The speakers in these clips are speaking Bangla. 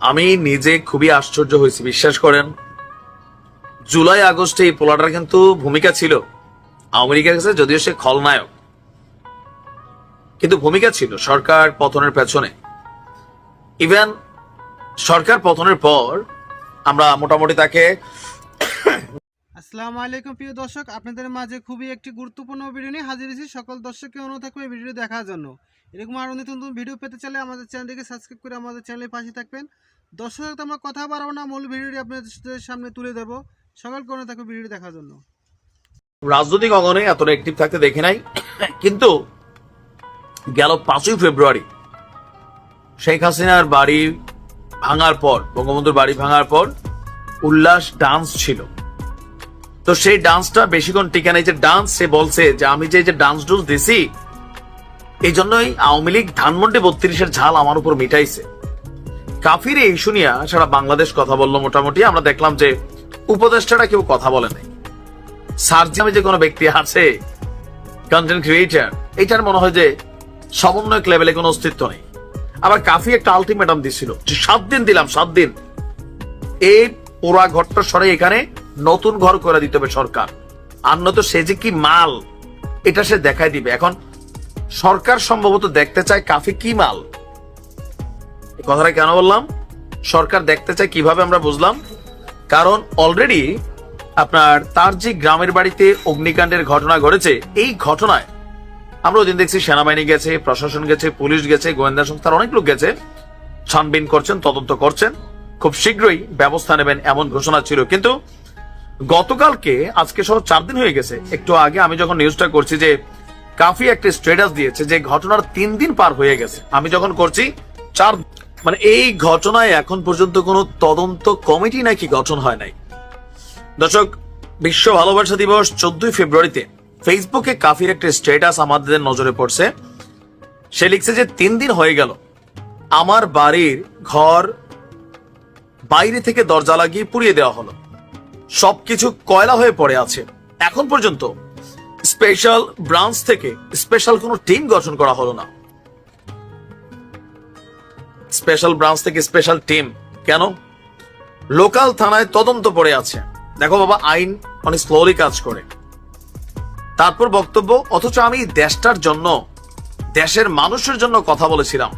আমি নিজে খুবই আশ্চর্য হয়েছি, বিশ্বাস করেন। জুলাই, আগস্টে এই পোলাটার কিন্তু ভূমিকা ছিল। লীগের কাছে যদিও সে খলনায়ক। কিন্তু ভূমিকা ছিল সরকার পতনের পেছনে। ইভেন সরকার পতনের পর আমরা মোটামুটি তাকে আসসালামু আলাইকুম প্রিয় দর্শক, আপনাদের মাঝে খুবই একটি গুরুত্বপূর্ণ ভিডিও নিয়ে হাজির হয়েছি। সকল দর্শককে অনুরোধ থাকবে এই ভিডিও দেখার জন্য। এরকম আরও নতুন নতুন ভিডিও পেতে চাইলে আমাদের চ্যানেলটিকে সাবস্ক্রাইব করে আমাদের চ্যানেলের পাশে থাকবেন। দর্শক তো আমরা কথা বাড়াবো না, মূল ভিডিওটি আপনাদের সামনে তুলে দেবো সকলকে অনুরোধ থাকবে ভিডিও দেখার জন্য। রাজনৈতিক অঙ্গনে এতটা অ্যাক্টিভ থাকতে দেখে নাই, কিন্তু গেল পাঁচই ফেব্রুয়ারি। শেখ হাসিনার বাড়ি ভাঙার পর, বঙ্গবন্ধুর বাড়ি ভাঙার পর উল্লাস ডান্স ছিল। তো সেই ডান্সটা বেশিক্ষণ টিকে নাই যে ডান্স, সে বলছে যে আমি যে যে ডান্স ডুন্স দিছি, এই জন্যই আওয়ামী লীগ ধানমন্ডি বত্রিশের ঝাল আমার উপর মিটাইছে। কাফির এই শুনিয়া সারা বাংলাদেশ কথা বলল মোটামুটি। আমরা দেখলাম যে উপদেষ্টারা কেউ কথা বলে নাই। সার্জামে যে কোনো ব্যক্তি আছে কন্টেন্ট ক্রিয়েটার এটার মনে হয় যে সমন্বয়ক লেভেলে কোনো অস্তিত্ব নেই। আবার কাফি একটা আলটিমেটাম দিছিল যে সাত দিন দিলাম, সাত দিন। এই পোড়া ঘরটা সরে এখানে নতুন ঘর করে দিতে হবে সরকার। আর নয়তো সে যে কি মাল, এটা সে দেখাই দিবে। এখন সরকার সম্ভবত দেখতে চায় কাফি কি মাল। কথাটা কেন বললাম? সরকার দেখতে চায় কীভাবে আমরা বুঝলাম? কারণ অলরেডি আপনার তার যে গ্রামের বাড়িতে অগ্নিকাণ্ডের ঘটনা ঘটেছে। এই ঘটনায় আমরা ওদিন দেখছি সেনাবাহিনী গেছে, প্রশাসন গেছে, পুলিশ গেছে, গোয়েন্দা সংস্থার অনেক লোক গেছে। ছানবিন করছেন, তদন্ত করছেন। খুব শীঘ্রই ব্যবস্থা নেবেন এমন ঘোষণা ছিল। কিন্তু গতকালকে, আজকে সহ চার দিন হয়ে গেছে, একটু আগে আমি যখন নিউজটা করছি যে কাফি একটা স্ট্যাটাস দিয়েছে, যে ঘটনার তিন দিন পার হয়ে গেছে, আমি যখন করছি, চার মানে এই ঘটনায় এখন পর্যন্ত কোনো তদন্ত কমিটি নাকি গঠন হয় নাই। দর্শক, বিশ্ব ভালোবাসা দিবস চোদ্দই ফেব্রুয়ারিতে ফেসবুকে কাফির একটা স্ট্যাটাস আমাদের নজরে পড়ছে। সে লিখছে যে, তিন দিন হয়ে গেল। আমার বাড়ির ঘর বাইরে থেকে দরজা লাগিয়ে পুড়িয়ে দেওয়া হলো। সবকিছু কয়লা হয়ে পড়ে আছে। এখন পর্যন্ত স্পেশাল ব্রাঞ্চ থেকে স্পেশাল কোনো টিম গঠন করা হলো না। স্পেশাল ব্রাঞ্চ থেকে স্পেশাল টিম। কেন? লোকাল থানায় তদন্ত পড়ে আছে। দেখো বাবা, আইন অনেক স্লোলি কাজ করে। তারপর বক্তব্য, অথচ আমি দেশটার জন্য, দেশের মানুষের জন্য কথা বলেছিলাম।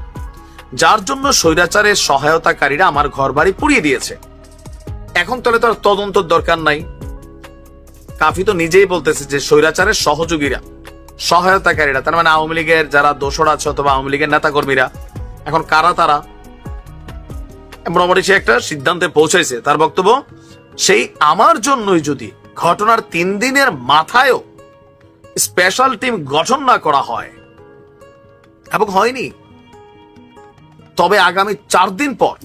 যার জন্য স্বৈরাচারের সহায়তাকারীরা আমার ঘর বাড়ি পুড়িয়ে দিয়েছে। এখন তাহলে তার তদন্তর দরকার নাই। কাফি তো নিজেই বলতেছে যে স্বৈরাচারের সহযোগীরা, সহায়তাকারীরা, তার মানে আওয়ামী লীগের যারা দোসর আছে অথবা আওয়ামী লীগের নেতাকর্মীরা, এখন কারা তারা? মোটামুটি সে একটা সিদ্ধান্তে পৌঁছাইছে। তার বক্তব্য, সেই আমার জন্যই যদি ঘটনার তিন দিনের মাথায়ও স্পেশাল টিম গঠন না করা হয়, এবং হয়নি, তবে আগামী চার দিন পর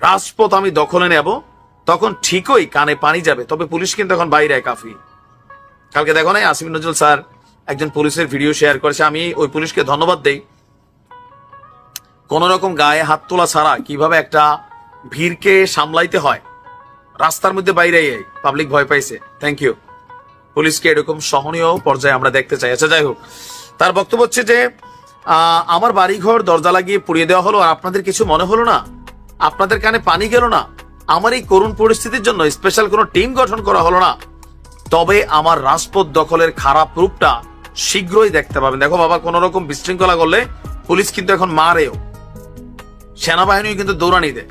রাজপথ আমি দখলে নেব। তখন ঠিকই কানে পানি যাবে, তবে পুলিশ কিন্তু এখন বাইরে কাফি। কালকে দেখো নাই, আসিফ নজরুল স্যার একজন পুলিশের ভিডিও শেয়ার করেছে, আমি ওই পুলিশকে ধন্যবাদ দেই। কোন রকম গায়ে হাত তোলা ছাড়া কীভাবে একটা ভিড়কে সামলাইতে হয়, রাস্তার মধ্যে বাইরে পাবলিক ভয় পাইছে। থ্যাংক ইউ পুলিশকে এরকম সহনীয় পর্যায়ে আমরা দেখতে চাই। আচ্ছা যাই হোক। তার বক্তব্য হচ্ছে যে আমার বাড়িঘর দরজা লাগিয়ে পুড়িয়ে দেওয়া হলো, আর আপনাদের কিছু মনে হলো না? আপনাদের কানে পানি গেল না? আমার এই করুণ পরিস্থিতির জন্য স্পেশাল কোনো টিম গঠন করা হলো না। তবে আমার রাজপথ দখলের খারাপ রূপটা শীঘ্রই দেখতে পাবেন। দেখো বাবা, কোন রকম বিশৃঙ্খলা করলে পুলিশ কিন্তু এখন মারেও। সেনাবাহিনী কিন্তু দৌড়ানি দেয়।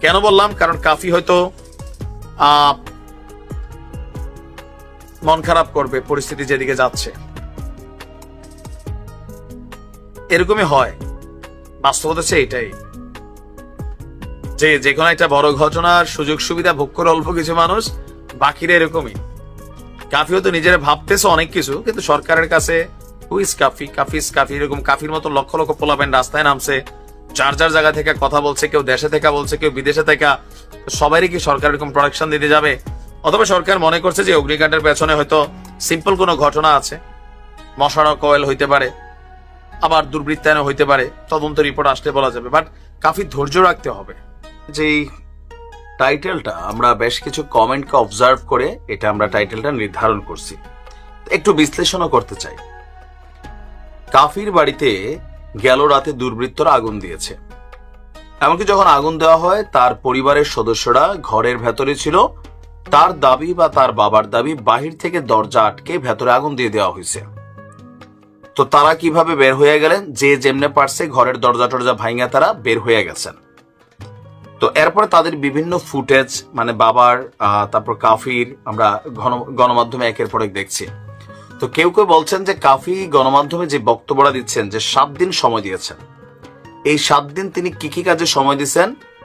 কেন বললাম? কারণ কাফি হয়তো মন খারাপ করবে পরিস্থিতি যেদিকে যাচ্ছে। এরকমই হয়। বাস্তবতা হচ্ছে এটাই। যে যে কোনো একটা বড় ঘটনার সুযোগ সুবিধা ভোগ করে অল্প কিছু মানুষ, বাকিরা এরকমই। কাফি হয়তো নিজেরা ভাবতেছে অনেক কিছু, কিন্তু সরকারের কাছে হুইস কাফি? কাফিস কাফি, এরকম কাফির মতো লক্ষ লক্ষ পোলাবেন রাস্তায় নামছে, যার যার জায়গা থেকে কথা বলছে, কেউ দেশে থেকে বলছে, কেউ বিদেশে থেকে। সবারই কি সরকার এরকম প্রোডাকশন দিতে যাবে? অথবা সরকার মনে করছে যে অগ্নিকাণ্ডের পেছনে হয়তো সিম্পল কোনো ঘটনা আছে। মশারা কয়েল হইতে পারে, আবার দুর্বৃত্তায়ন হইতে পারে, তদন্ত রিপোর্ট আসলে বলা যাবে। বাট কাফি ধৈর্য রাখতে হবে। যেই টাইটেলটা আমরা বেশ কিছু কমেন্টকে অবজার্ভ করে এটা আমরা টাইটেলটা নির্ধারণ করছি। একটু বিশ্লেষণও করতে চাই। কাফির বাড়িতে গেল রাতে দুর্বৃত্তরা আগুন দিয়েছে। এমনকি যখন আগুন দেওয়া হয়, তার পরিবারের সদস্যরা ঘরের ভেতরে ছিল। তার দাবি বা তার বাবার দাবি বাহির থেকে দরজা আটকে ভেতরে আগুন দিয়ে দেওয়া হয়েছে। তো তারা কীভাবে বের হয়ে গেলেন? যে যেমনে পারছে ঘরের দরজা টরজা ভাঙা তারা বের হয়ে গেছেন। তো এরপরে তাদের বিভিন্ন ফুটেজ মানে বাবার তারপর কাফির, আমরা গণমাধ্যমে একের পর এক দেখছি। তো কেউ কেউ বলছেন যে কাফি গণমাধ্যমে যে বক্তব্যটা দিচ্ছেন যে সাত দিন সময় দিয়েছেন। এই সাত দিন তিনি কি কি কাজে সময় দিচ্ছেন?